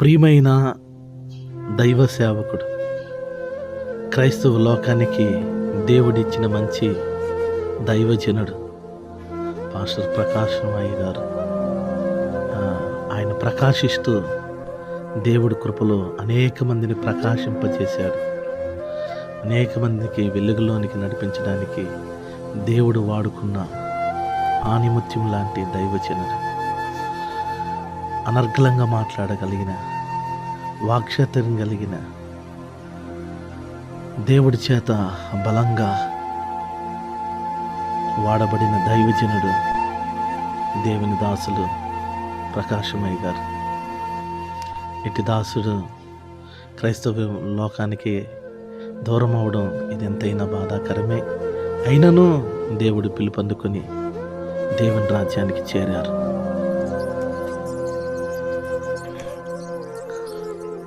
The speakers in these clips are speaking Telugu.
ప్రియమైన దైవ సేవకుడు క్రైస్తవ లోకానికి దేవుడిచ్చిన మంచి దైవజనుడు పాస్టర్ ప్రకాశం గారు. ఆయన ప్రకాశిస్తూ దేవుడి కృపలో అనేక మందిని ప్రకాశింపజేశాడు. అనేక మందికి వెలుగులోనికి నడిపించడానికి దేవుడు వాడుకున్న ఆనిముత్యం లాంటి దైవజనుడు. అనర్గళంగా మాట్లాడగలిగిన వాక్శతరం కలిగిన దేవుడి చేత బలంగా వాడబడిన దైవజనుడు దేవుని దాసులు ప్రకాశమయ్య గారు. ఇటు దాసుడు క్రైస్తవ లోకానికి దూరం అవడం ఇది ఎంతైనా బాధాకరమే. అయినను దేవుడు పిలుపందుకొని దేవుని రాజ్యానికి చేరారు.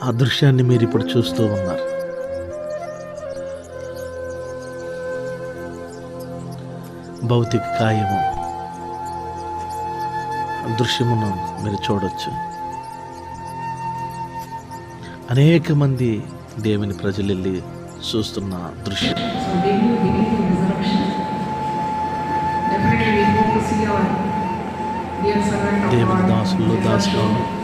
ఆ దృశ్యాన్ని మీరు ఇప్పుడు చూస్తూ ఉన్నారు. భౌతిక కాయము. దృశ్యమును మీరు చూడవచ్చు అనేక మంది దేవుని ప్రజలు వెళ్ళి చూస్తున్న దృశ్యం. దేవుని దాసులు. దాసులు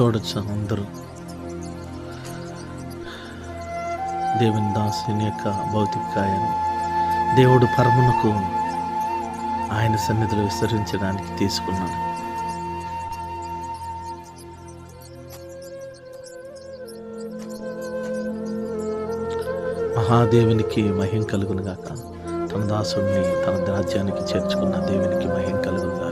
చూడొచ్చు అందరూ. దేవుని దాసుని యొక్క భౌతిక కాయాన్ని దేవుడు పరమునకు ఆయన సన్నిధిలో విస్తరించడానికి తీసుకున్నాడు. మహాదేవునికి మహిం కలుగునుగాక. తన దాసుని తన రాజ్యానికి చేర్చుకున్న దేవునికి మహిం కలుగునుగాక.